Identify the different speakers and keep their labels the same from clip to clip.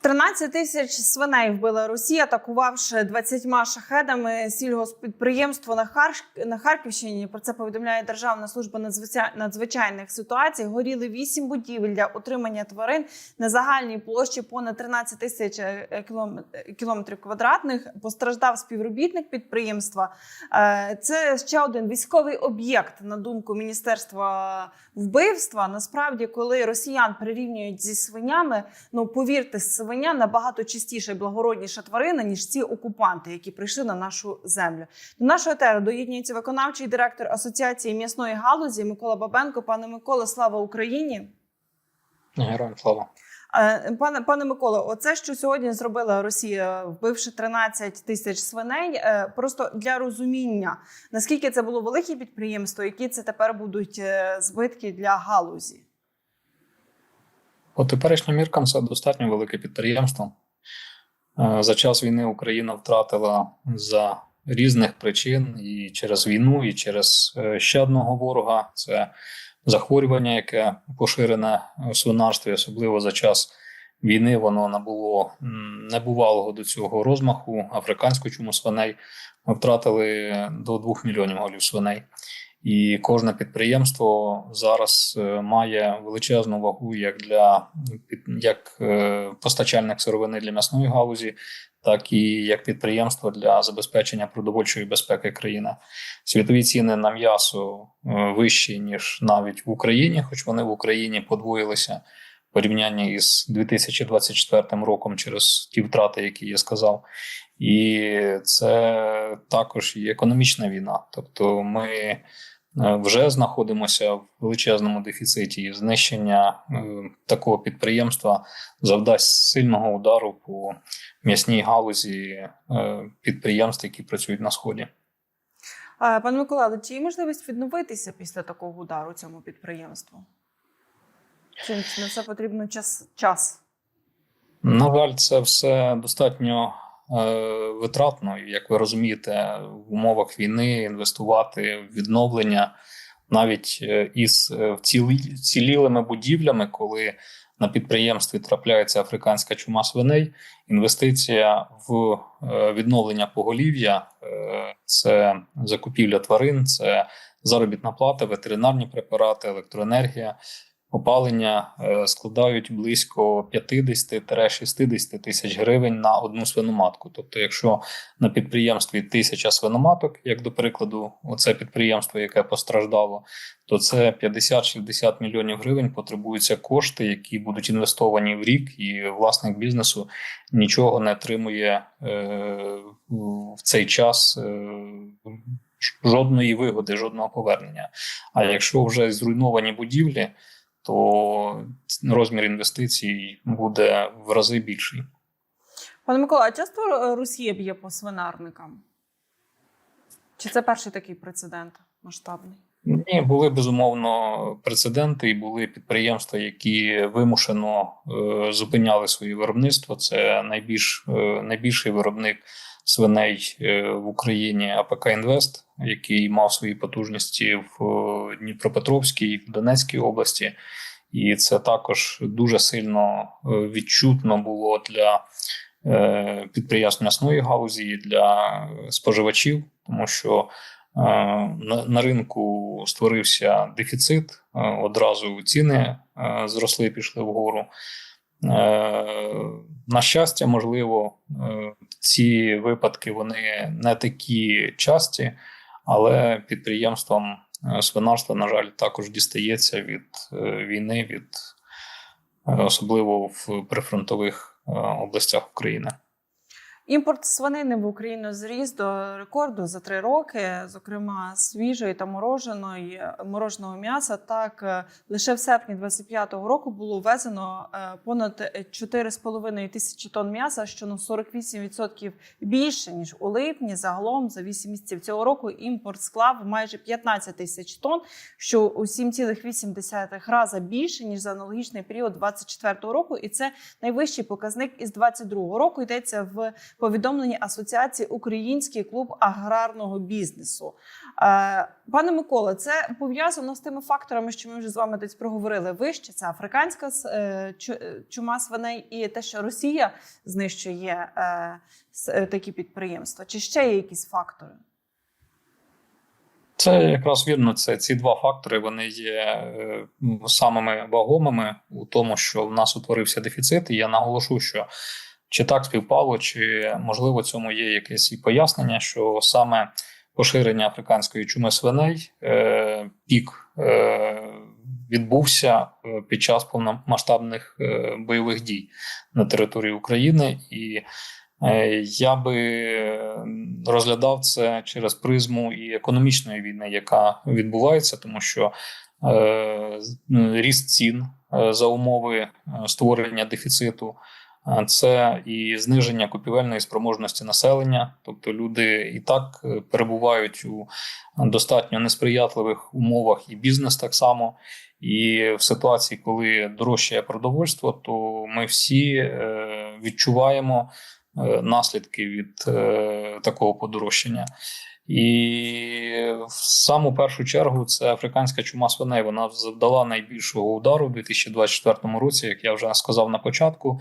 Speaker 1: 13 тисяч свиней вбила Росія, атакувавши 20 шахедами сільгоспідприємство на, Харш... на Харківщині. Про це повідомляє Державна служба надзвичай... надзвичайних ситуацій. Горіли 8 будівель для утримання тварин на загальній площі понад 13 тисяч е, кілом- кілометрів квадратних. Постраждав співробітник підприємства. Е, Це ще один військовий об'єкт, на думку міністерства вбивства. Насправді, коли росіян прирівнюють зі свинями, ну повірте, свиня набагато чистіша і благородніша тварина, ніж ці окупанти, які прийшли на нашу землю. До нашого етеру доєднується виконавчий директор Асоціації м'ясної галузі Микола Бабенко. Пане Микола, слава Україні!
Speaker 2: Героям слава.
Speaker 1: Е, Пане пане Миколо, оце що сьогодні зробила Росія, вбивши 13 тисяч свиней. е, Просто для розуміння наскільки це було велике підприємство, які це тепер будуть е, збитки для галузі.
Speaker 2: По теперішнім міркам це достатньо велике підприємство. Е, За час війни Україна втратила за різних причин і через війну, і через е, ще одного ворога. Це захворювання, яке поширене в свинарстві, особливо за час війни, воно набуло небувалого до цього розмаху. Африканську чуму свиней ми втратили до 2 мільйонів голів свиней. І кожне підприємство зараз е, має величезну вагу як для як е, постачальник сировини для м'ясної галузі, так і як підприємство для забезпечення продовольчої безпеки країни. Світові ціни на м'ясо е, вищі ніж навіть в Україні, хоч вони в Україні подвоїлися в порівнянні із 2024 роком через ті втрати, які я сказав. І це також і економічна війна. Тобто ми е, вже знаходимося в величезному дефіциті, і знищення е, такого підприємства завдасть сильного удару по м'ясній галузі е, підприємств, які працюють на сході.
Speaker 1: Пане Микола, чи є можливість відновитися після такого удару цьому підприємству? Чи на це потрібно час? час?
Speaker 2: На жаль, це все достатньо витратно. І, Як ви розумієте, в умовах війни інвестувати в відновлення навіть е, із е, вцілілими будівлями, коли на підприємстві трапляється африканська чума свиней, інвестиція в е, відновлення поголів'я е, це закупівля тварин, це заробітна плата, ветеринарні препарати, електроенергія опалення е, складають близько 50-60 тисяч гривень на одну свиноматку. Тобто, якщо на підприємстві тисяча свиноматок, як до прикладу, оце підприємство, яке постраждало, то це 50-60 мільйонів гривень потребуються кошти, які будуть інвестовані в рік, і власник бізнесу нічого не отримує е, в цей час. Е, Жодної вигоди, жодного повернення. А якщо вже зруйновані будівлі, то розмір інвестицій буде в рази більший.
Speaker 1: Пане Микола, а часто Росія б'є по свинарникам? Чи це перший такий прецедент масштабний?
Speaker 2: Ні, були безумовно прецеденти, і були підприємства, які вимушено е, зупиняли своє виробництво. Це найбільш е, найбільший виробник свиней е, в Україні АПК Інвест, який мав свої потужності в е, Дніпропетровській, в Донецькій області. І це також дуже сильно е, відчутно було для підприємств м'ясної галузі, і для споживачів, тому що на, ринку створився дефіцит, одразу ціни зросли, пішли вгору. Е, На щастя, можливо, е, ці випадки вони не такі часті, але підприємствам е, свинарства, на жаль, також дістається від війни, від особливо в прифронтових областях України.
Speaker 1: Імпорт свинини в Україну зріс до рекорду за три роки, зокрема свіжої та мороженої мороженого м'яса. Так е, лише в серпні 25-го року було ввезено е, понад 4,5 тисячі тонн м'яса, що на 48% більше ніж у липні. Загалом за 8 місяців цього року імпорт склав майже 15 тисяч тонн, що у 7,8 рази більше ніж за аналогічний період 24-го року. І це найвищий показник із 22-го року. Йдеться в повідомлені Асоціації Український клуб аграрного бізнесу. Е, Пане Микола, це пов'язано з тими факторами, що ми вже з вами десь проговорили вище. Це африканська е, е, чума свиней і те, що Росія знищує такі підприємства. Чи ще є якісь фактори?
Speaker 2: Це якраз вірно. Це ці два фактори вони є самими вагомими у тому, що в нас утворився дефіцит. І я наголошу, що чи так співпало, чи можливо цьому є якесь і пояснення, що саме поширення африканської чуми свиней е, пік е, відбувся е, під час повномасштабних е, бойових дій на території України і. Е, Я би розглядав це через призму і економічної війни, яка відбувається, тому що е, ріст цін е, за умови е, створення дефіциту, це і зниження купівельної спроможності населення, тобто люди і так е, перебувають у достатньо несприятливих умовах, і бізнес так само. І в ситуації, коли дорожчає продовольство, то ми всі е, відчуваємо е, наслідки від такого подорожчання. І в саму першу чергу це африканська чума свиней. Вона завдала найбільшого удару у 2024 році. Як я вже сказав на початку,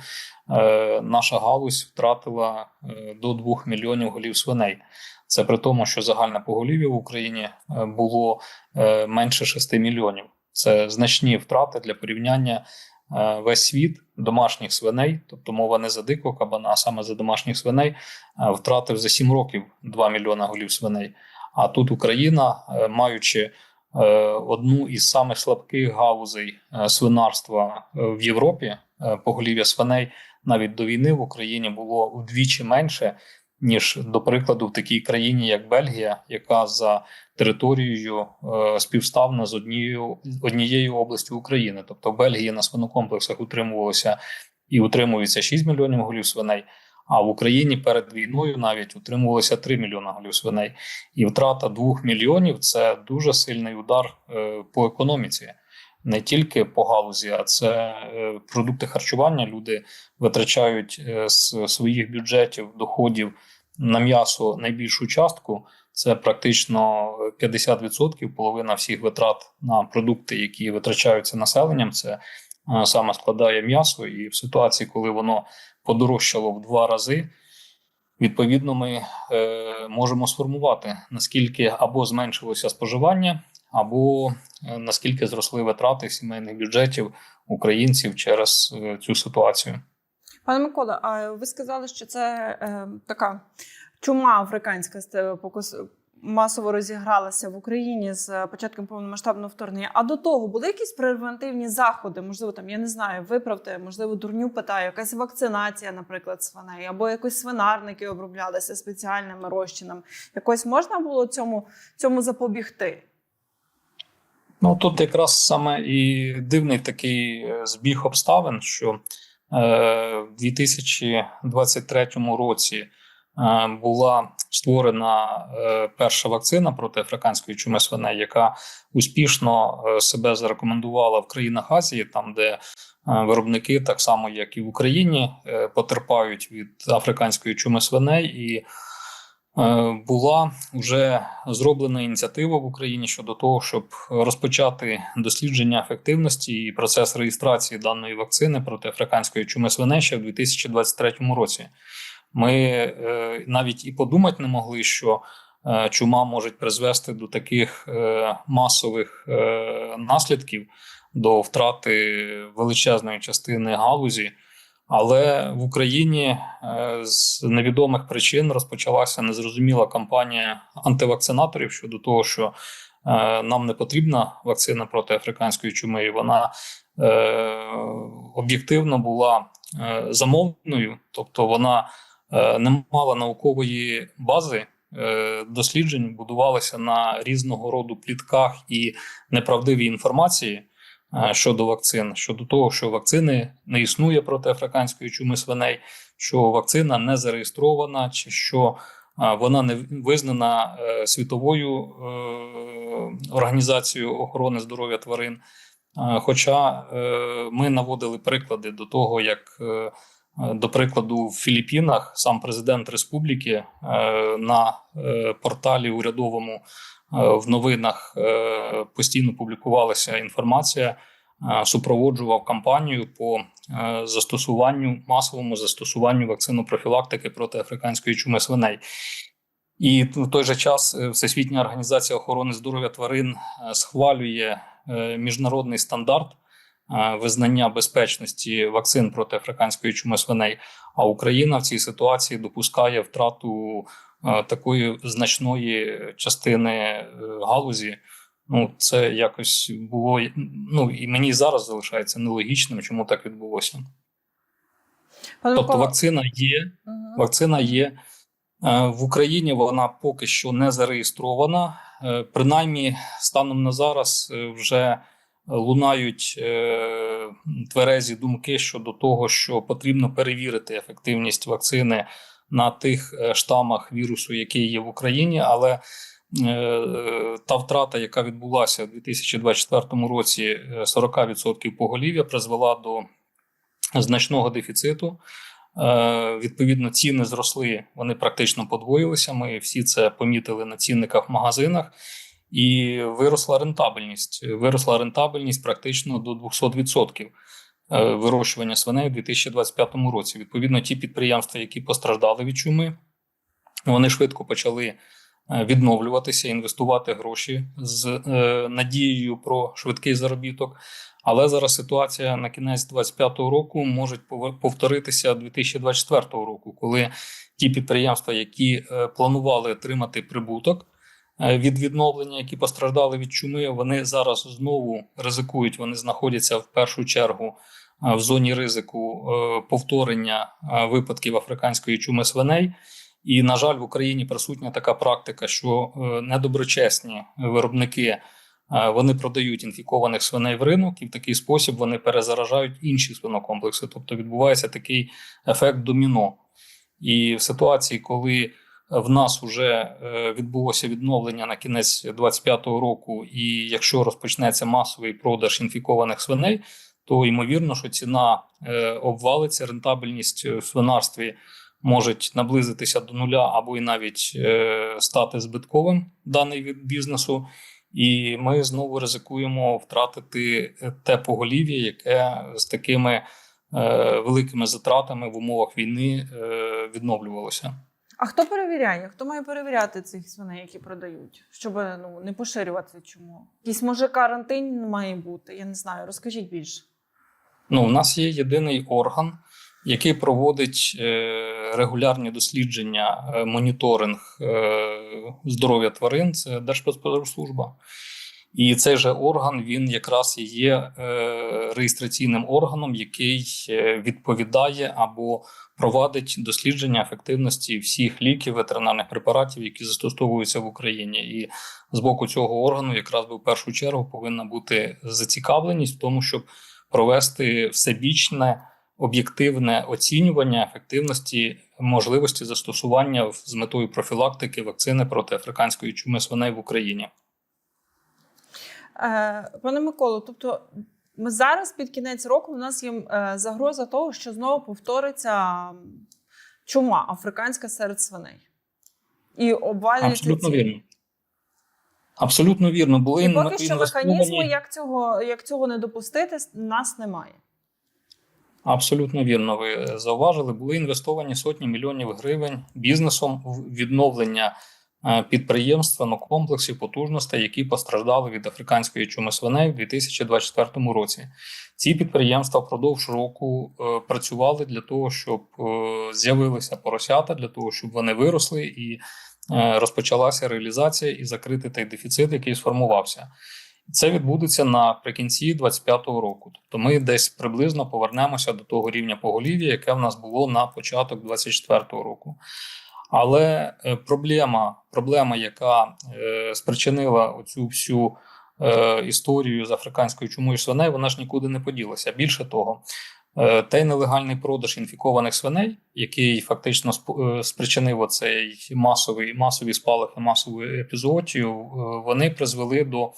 Speaker 2: е, наша галузь втратила е, до 2 мільйонів голів свиней. Це при тому, що загальне поголів'я в Україні е, було менше 6 мільйонів. Це значні втрати для порівняння. Е, Весь світ домашніх свиней, тобто мова не за дикого кабана, а саме за домашніх свиней, е, втратив за 7 років 2 мільйона голів свиней. А тут Україна, е, маючи одну із самих слабких галузей свинарства в Європі, поголів'я свиней навіть до війни в Україні було вдвічі менше, ніж, до прикладу, в такій країні, як Бельгія, яка за територією е, співставна з однією однією областю України. Тобто в Бельгії на свинокомплексах утримувалося і утримується 6 мільйонів голів свиней. А в Україні перед війною навіть утримувалося 3 мільйони голів свиней. І втрата 2 мільйонів це дуже сильний удар е, по економіці, не тільки по галузі, а це е, продукти харчування. Люди витрачають е, з своїх бюджетів доходів на м'ясо найбільшу частку. Це практично 50%, половина всіх витрат на продукти, які витрачаються населенням. Це е, саме складає м'ясо, і в ситуації, коли воно подорожчало в два рази, відповідно, ми е, можемо сформувати наскільки або зменшилося споживання, або е, наскільки зросли витрати сімейних бюджетів українців через е, цю ситуацію.
Speaker 1: Пане Микола, а ви сказали, що це е, така чума африканська ст- покус- масово розігралася в Україні з початком повномасштабного вторгнення. А до того були якісь превентивні заходи? Можливо, там я не знаю, виправте, можливо, дурню питаю, якась вакцинація, наприклад, свиней, або якось свинарники оброблялися спеціальними розчинами. Якось можна було цьому, цьому запобігти?
Speaker 2: Ну тут якраз саме і дивний такий е, збіг обставин, що е, в 2023 році е, була створена е, перша вакцина проти африканської чуми свиней, яка успішно е, себе зарекомендувала в країнах Азії, там де е, виробники, так само як і в Україні, е, потерпають від африканської чуми свиней і. Е, Була вже зроблена ініціатива в Україні щодо того, щоб розпочати дослідження ефективності і процес реєстрації даної вакцини проти африканської чуми свиней ще в 2023 році. Ми е, навіть і подумати не могли, що е, чума може призвести до таких масових наслідків, до втрати величезної частини галузі. Але в Україні е, з невідомих причин розпочалася незрозуміла кампанія антивакцинаторів щодо того, що е, нам не потрібна вакцина проти африканської чуми. І Вона е, об'єктивно була замовною, тобто вона не мала наукової бази. Досліджень будувалися на різного роду плітках і неправдивій інформації щодо вакцин, щодо того, що вакцини не існує проти африканської чуми свиней, що вакцина не зареєстрована, чи що е, вона не визнана е, світовою е, організацією охорони здоров'я тварин. Е, Хоча е, ми наводили приклади до того, як е, Е, До прикладу, в Філіппінах сам президент республіки е, на е, порталі урядовому е, в новинах е, постійно публікувалася інформація, е, супроводжував кампанію по е, застосуванню масовому застосуванню вакцинопрофілактики проти африканської чуми свиней. І в той же час е, Всесвітня організація охорони здоров'я тварин е, схвалює е, міжнародний стандарт е, визнання безпечності вакцин проти африканської чуми свиней. А Україна в цій ситуації допускає втрату е, такої значної частини е, галузі. Ну, це якось було ну і мені зараз залишається нелогічним, чому так відбулося.
Speaker 1: Пане
Speaker 2: Тобто,
Speaker 1: Микола,
Speaker 2: вакцина є,
Speaker 1: мгм.
Speaker 2: Вакцина є Е, в Україні. Вона поки що не зареєстрована. Е, Принаймні, станом на зараз вже лунають тверезі думки щодо того, що потрібно перевірити ефективність вакцини на тих е, штамах вірусу, який є в Україні, але е, та втрата, яка відбулася у 2024 році, е, 40% поголів'я, призвела до значного дефіциту. Е, Відповідно, ціни зросли, вони практично подвоїлися. Ми всі це помітили на цінниках в магазинах, і виросла рентабельність. Виросла рентабельність практично до 200% е, вирощування свиней у 2025 році. Відповідно, ті підприємства, які постраждали від чуми, вони швидко почали е, відновлюватися, інвестувати гроші з е, надією про швидкий заробіток. Але зараз ситуація на кінець 2025 року може повторитися 2024 року, коли ті підприємства, які е, планували отримати прибуток е, від відновлення, які постраждали від чуми, вони зараз знову ризикують. Вони знаходяться в першу чергу е, в зоні ризику е, повторення е, випадків африканської чуми свиней. І, на жаль, в Україні присутня така практика, що е, недоброчесні виробники е, вони продають інфікованих свиней в ринок, і в такий спосіб вони перезаражають інші свинокомплекси. Тобто відбувається такий ефект доміно. І в ситуації, коли в нас вже е, відбулося відновлення на кінець 2025 року, і якщо розпочнеться масовий продаж інфікованих свиней, то ймовірно, що ціна е, обвалиться, рентабельність в свинарстві може наблизитися до нуля або і навіть е, стати збитковим даний від бізнесу. І ми знову ризикуємо втратити те поголів'я, яке з такими великими затратами в умовах війни відновлювалося.
Speaker 1: А хто перевіряє? Хто має перевіряти цих свиней, які продають, щоб ну, не поширювати чому? Якийсь може карантин має бути, я не знаю. Розкажіть більше.
Speaker 2: Ну, у нас є єдиний орган, який проводить е, регулярні дослідження, е, моніторинг е, здоров'я тварин. Це Держпродспоживслужба. І цей же орган він якраз і є е, реєстраційним органом, який е, відповідає або провадить дослідження ефективності всіх ліків, ветеринарних препаратів, які застосовуються в Україні. І з боку цього органу, якраз би в першу чергу, повинна бути зацікавленість в тому, щоб провести всебічне об'єктивне оцінювання ефективності можливості застосування з метою профілактики вакцини проти африканської чуми свиней в Україні.
Speaker 1: Е, пане Миколо, тобто ми зараз під кінець року у нас є е, загроза того, що знову повториться чума африканська серед свиней. І обвалюється
Speaker 2: Абсолютно вірно. Абсолютно вірно. Були
Speaker 1: І поки що механізму, як цього, як цього не допустити, нас немає.
Speaker 2: Абсолютно вірно. Ви е, зауважили. Були інвестовані сотні мільйонів гривень бізнесом в відновлення е, підприємств, комплексів потужностей, які постраждали від африканської чуми свиней у 2024 році. Ці підприємства впродовж року е, працювали для того, щоб е, з'явилися поросята, для того, щоб вони виросли і розпочалася реалізація і закрити той дефіцит, який сформувався. Це відбудеться наприкінці 2025 року. Тобто ми десь приблизно повернемося до того рівня поголів'я, яке в нас було на початок 2024 року. Але е, проблема, проблема яка е, спричинила оцю всю е, історію з африканською чумою свиней, вона ж нікуди не поділася. Більше того, е, той нелегальний продаж інфікованих свиней, який фактично сп- е, спричинив оцей масовий масові спалахи, масову епізоотію, е, вони призвели до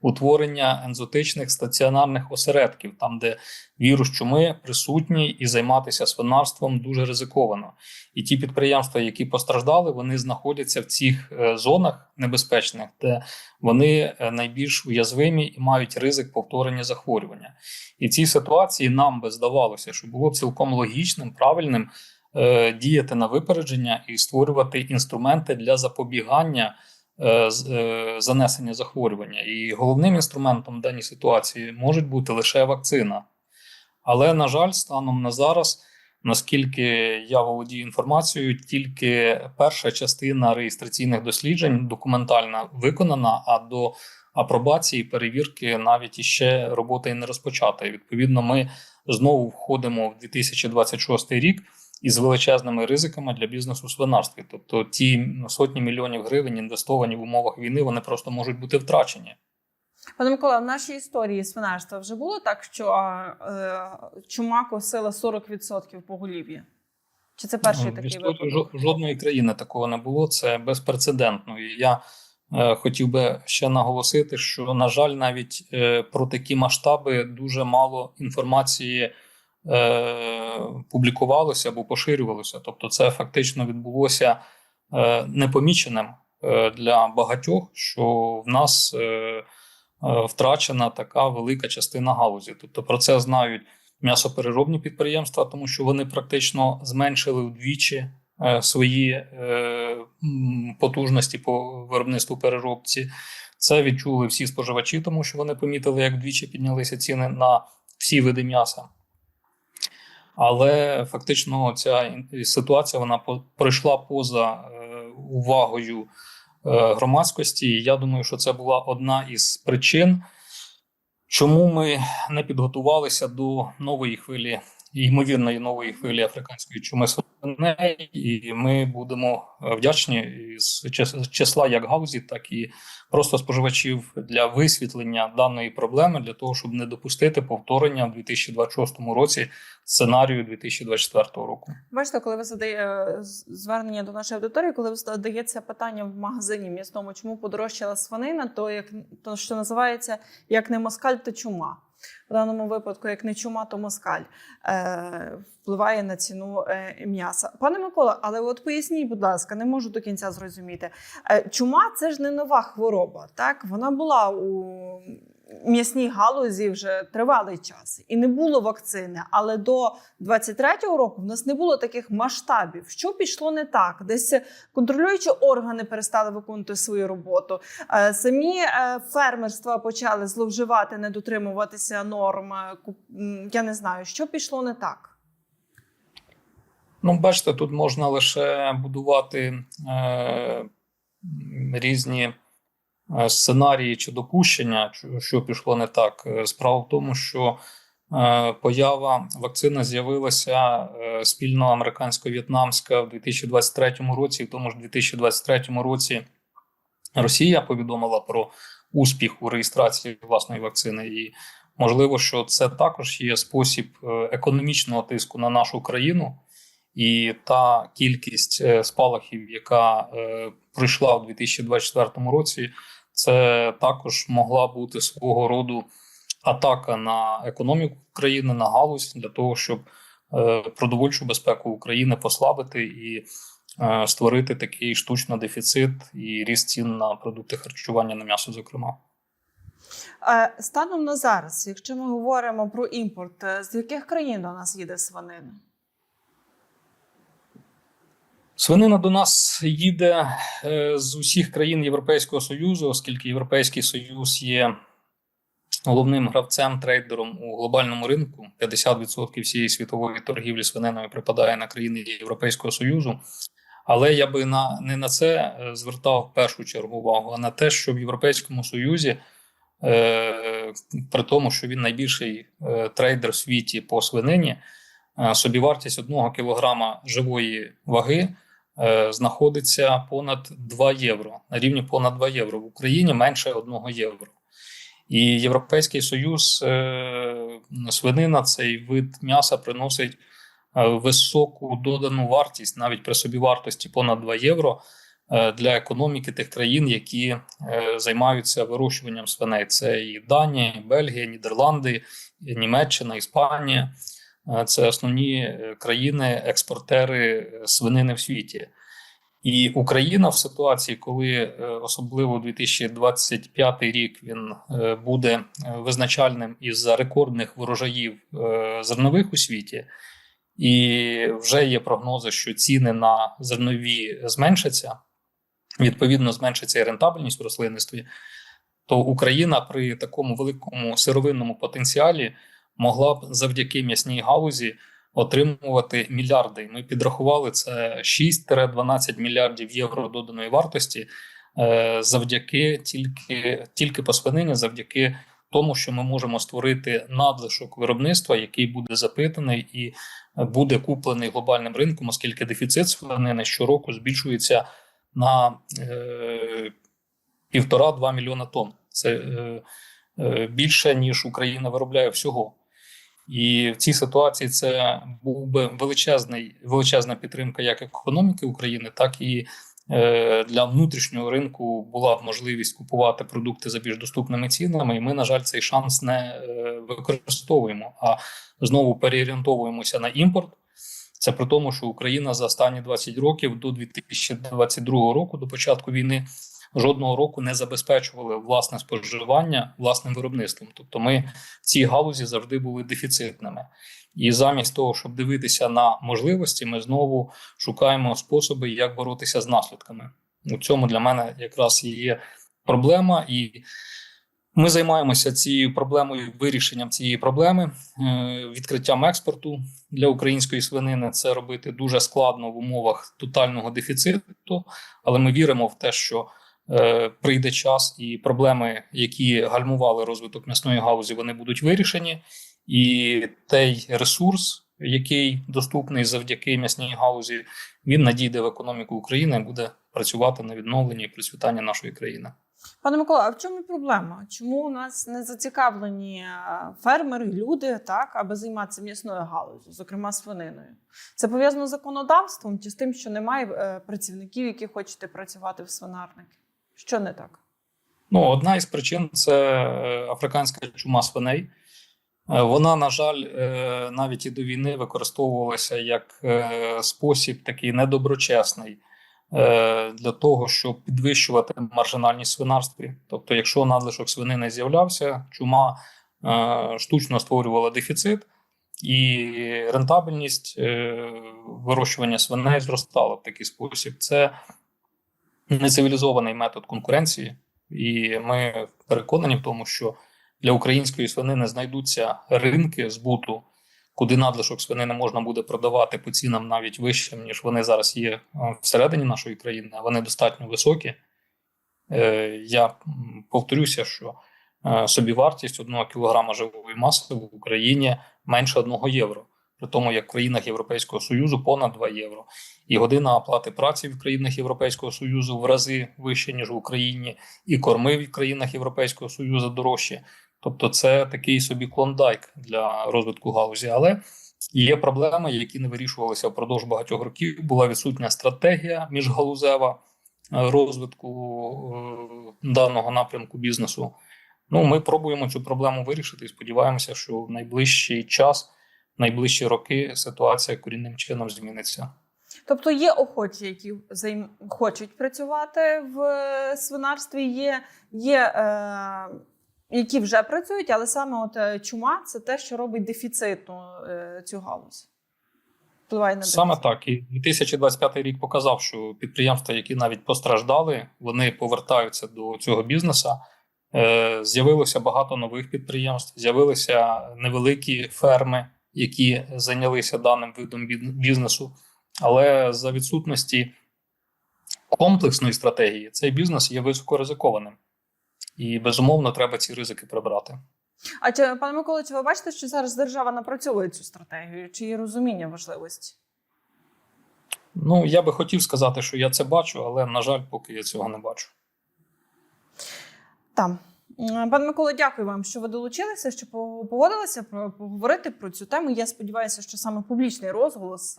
Speaker 2: утворення ензотичних стаціонарних осередків, там, де вірус чуми присутній, і займатися свинарством дуже ризиковано. І ті підприємства, які постраждали, вони знаходяться в цих е, зонах небезпечних, де вони е, найбільш уязвимі і мають ризик повторення захворювання. І в цій ситуації нам би здавалося, що було цілком логічним, правильним е, діяти на випередження і створювати інструменти для запобігання занесення захворювання. І головним інструментом в даній ситуації може бути лише вакцина. Але, на жаль, станом на зараз, наскільки я володію інформацією, тільки перша частина реєстраційних досліджень документальна виконана, а до апробації, перевірки навіть іще робота і не розпочата. І відповідно, ми знову входимо в 2026 рік із величезними ризиками для бізнесу свинарстві. Тобто ті сотні мільйонів гривень інвестовані в умовах війни, вони просто можуть бути втрачені.
Speaker 1: Пане Микола, в нашій історії свинарства вже було так, що е, чума косила 40% поголів'я? Чи це перший
Speaker 2: Ну, в
Speaker 1: такий випадок?
Speaker 2: жодної країни такого не було. Це безпрецедентно. І я е, хотів би ще наголосити, що на жаль, навіть е, про такі масштаби дуже мало інформації е, публікувалося або поширювалося. Тобто, це фактично відбулося е, непоміченим е, для багатьох, що в нас е, е, втрачена така велика частина галузі. Тобто про це знають м'ясопереробні підприємства, тому що вони практично зменшили вдвічі е, свої е, потужності по виробництву переробці. Це відчули всі споживачі, тому що вони помітили, як вдвічі піднялися ціни на всі види м'яса. Але фактично ця ситуація вона пройшла поза е, увагою е, громадськості. І я думаю, що це була одна із причин, чому ми не підготувалися до нової хвилі, ймовірної нової хвилі африканської чуми свиней, і ми будемо е, вдячні з чис- числа як галузі, так і просто споживачів для висвітлення даної проблеми, для того, щоб не допустити повторення в 2026 році сценарію 2024 року.
Speaker 1: Бачите, коли ви задаєте звернення до нашої аудиторії, коли ви задається питання в магазині м'ясному, чому подорожчала свинина, то як то, що називається як не москаль, то чума. В даному випадку, як не чума, то москаль е, впливає на ціну е, м'яса. Пане Микола, але от поясніть, будь ласка, не можу до кінця зрозуміти. Е, чума це ж не нова хвороба, так? Вона була у м'ясній галузі вже тривалий час, і не було вакцини. Але до 23-го року в нас не було таких масштабів. Що пішло не так? Десь контролюючі органи перестали виконувати свою роботу. Е, Самі е, фермерства почали зловживати, не дотримуватися норм. Е, Я не знаю, що пішло не так.
Speaker 2: Ну, бачите, тут можна лише будувати е, різні сценарії чи допущення, що- пішло не так. Е, Справа в тому, що е, поява вакцини з'явилася е, спільно американсько-в'єтнамська в 2023 році, в тому ж 2023 році Росія повідомила про успіх у реєстрації власної вакцини. І можливо, що це також є спосіб е, економічного тиску на нашу країну. І та кількість е, спалахів, яка е, пройшла у 2024 році, це також могла бути свого роду атака на економіку країни, на галузь для того, щоб е, продовольчу безпеку України послабити і е, створити такий штучно дефіцит і ріст цін на продукти харчування на м'ясо, зокрема.
Speaker 1: Е, Станом на зараз, якщо ми говоримо про імпорт, з яких країн до нас їде свинина?
Speaker 2: Свинина до нас їде е, з усіх країн Європейського Союзу, оскільки Європейський Союз є головним гравцем трейдером у глобальному ринку. 50% всієї світової торгівлі свининою припадає на країни Європейського Союзу. Але я би на не на це е, звертав в першу чергу увагу, а на те, що в Європейському Союзі, е, при тому, що він найбільший е, трейдер в світі по свинині, собівартість одного кілограма живої ваги знаходиться понад 2 євро на рівні понад 2 євро. В Україні менше 1 євро. І Європейський Союз е, свинина, цей вид м'яса приносить е, високу додану вартість навіть при собівартості понад 2 євро. е, для економіки тих країн, які е, займаються вирощуванням свиней. Це і Данія, і Бельгія, Нідерланди, Німеччина, Іспанія. Це основні е, країни-експортери е, свинини в світі. І Україна в ситуації, коли е, особливо 2025 рік він буде визначальним із-за рекордних ворожаїв зернових у світі, і вже є прогнози, що ціни на зернові зменшаться, відповідно, зменшиться і рентабельність в рослинництві, то Україна при такому великому сировинному потенціалі могла б завдяки м'ясній галузі отримувати мільярди. Ми підрахували це 6-12 мільярдів євро доданої вартості е, завдяки тільки, тільки по свинині, завдяки тому, що ми можемо створити надлишок виробництва, який буде запитаний і буде куплений глобальним ринком, оскільки дефіцит свинини щороку збільшується на е, півтора-два мільйона тонн. Це е, е, більше ніж Україна виробляє всього. І в цій ситуації це був би величезний, величезна підтримка як економіки України, так і е, для внутрішнього ринку була б можливість купувати продукти за більш доступними цінами. І ми, на жаль, цей шанс не е, використовуємо, а знову переорієнтовуємося на імпорт. Це при тому, що Україна за останні 20 років до 2022 року, до початку війни, жодного року не забезпечували власне споживання власним виробництвом. Тобто, ми в цій галузі завжди були дефіцитними. І замість того, щоб дивитися на можливості, ми знову шукаємо способи, як боротися з наслідками. У цьому для мене якраз є проблема, і ми займаємося цією проблемою, вирішенням цієї проблеми, е, відкриттям експорту для української свинини. Це робити дуже складно в умовах тотального дефіциту, але ми віримо в те, що прийде час, і проблеми, які гальмували розвиток м'ясної галузі, вони будуть вирішені. І той ресурс, який доступний завдяки м'ясній галузі, він надійде в економіку України буде працювати на відновлення і процвітання нашої країни.
Speaker 1: Пане Микола, а в чому проблема? Чому у нас не зацікавлені е, фермери, люди, так, аби займатися м'ясною галузю, зокрема свининою? Це пов'язано з законодавством чи з тим, що немає е, працівників, які хочуть працювати в свинарники? Що не так?
Speaker 2: Ну, одна із причин це е, африканська чума свиней. Е, Вона, на жаль, е, навіть і до війни використовувалася як спосіб такий недоброчесний для того, щоб підвищувати маржинальність свинарстві. Тобто, якщо надлишок свинини з'являвся, чума штучно створювала дефіцит, і рентабельність вирощування свиней зростала в такий спосіб. Це нецивілізований метод конкуренції, і ми переконані в тому, що для української свинини знайдуться ринки збуту, куди надлишок свинини можна буде продавати по цінам навіть вищим, ніж вони зараз є е, всередині нашої країни, а вони достатньо високі. Е, Я повторюся, що е, собівартість одного кілограма живої маси в Україні менше 1 євро, при тому як в країнах Європейського Союзу понад 2 євро. І година оплати праці в країнах Європейського Союзу в рази вище, ніж в Україні, і корми в країнах Європейського Союзу дорожче. Тобто, це такий собі клондайк для розвитку галузі. Але є проблеми, які не вирішувалися впродовж багатьох років. Була відсутня стратегія міжгалузева е, розвитку е, даного напрямку бізнесу. Ну, ми пробуємо цю проблему вирішити і сподіваємося, що в найближчий час, найближчі роки ситуація корінним чином зміниться.
Speaker 1: Тобто є охочі, які займ... хочуть працювати в е, свинарстві, є, є е... які вже працюють, але саме от е, чума це те, що робить дефіцитну е... цю галузь. Впливає на
Speaker 2: Саме так. І 2025 рік показав, що підприємства, які навіть постраждали, вони повертаються до цього бізнесу. З'явилося багато нових підприємств, з'явилися невеликі ферми, які зайнялися даним видом бізнесу. Але за відсутності комплексної стратегії цей бізнес є високоризикованим. І безумовно треба ці ризики прибрати.
Speaker 1: А чи пане Микола, чи ви бачите, що зараз держава напрацьовує цю стратегію? Чи є розуміння важливості?
Speaker 2: Ну, я би хотів сказати, що я це бачу, але на жаль, поки я цього не бачу.
Speaker 1: Там М, Пане Миколо, дякую вам, що ви долучилися, що погодилися поговорити про цю тему. Я сподіваюся, що саме публічний розголос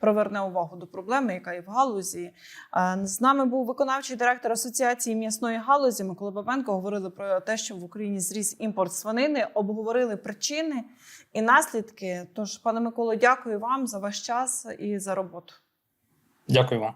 Speaker 1: приверне увагу до проблеми, яка є в галузі. З нами був виконавчий директор Асоціації м'ясної галузі Микола Бабенко. Говорили про те, що в Україні зріс імпорт свинини, обговорили причини і наслідки. Тож, пане Миколо, дякую вам за ваш час і за роботу.
Speaker 2: Дякую вам.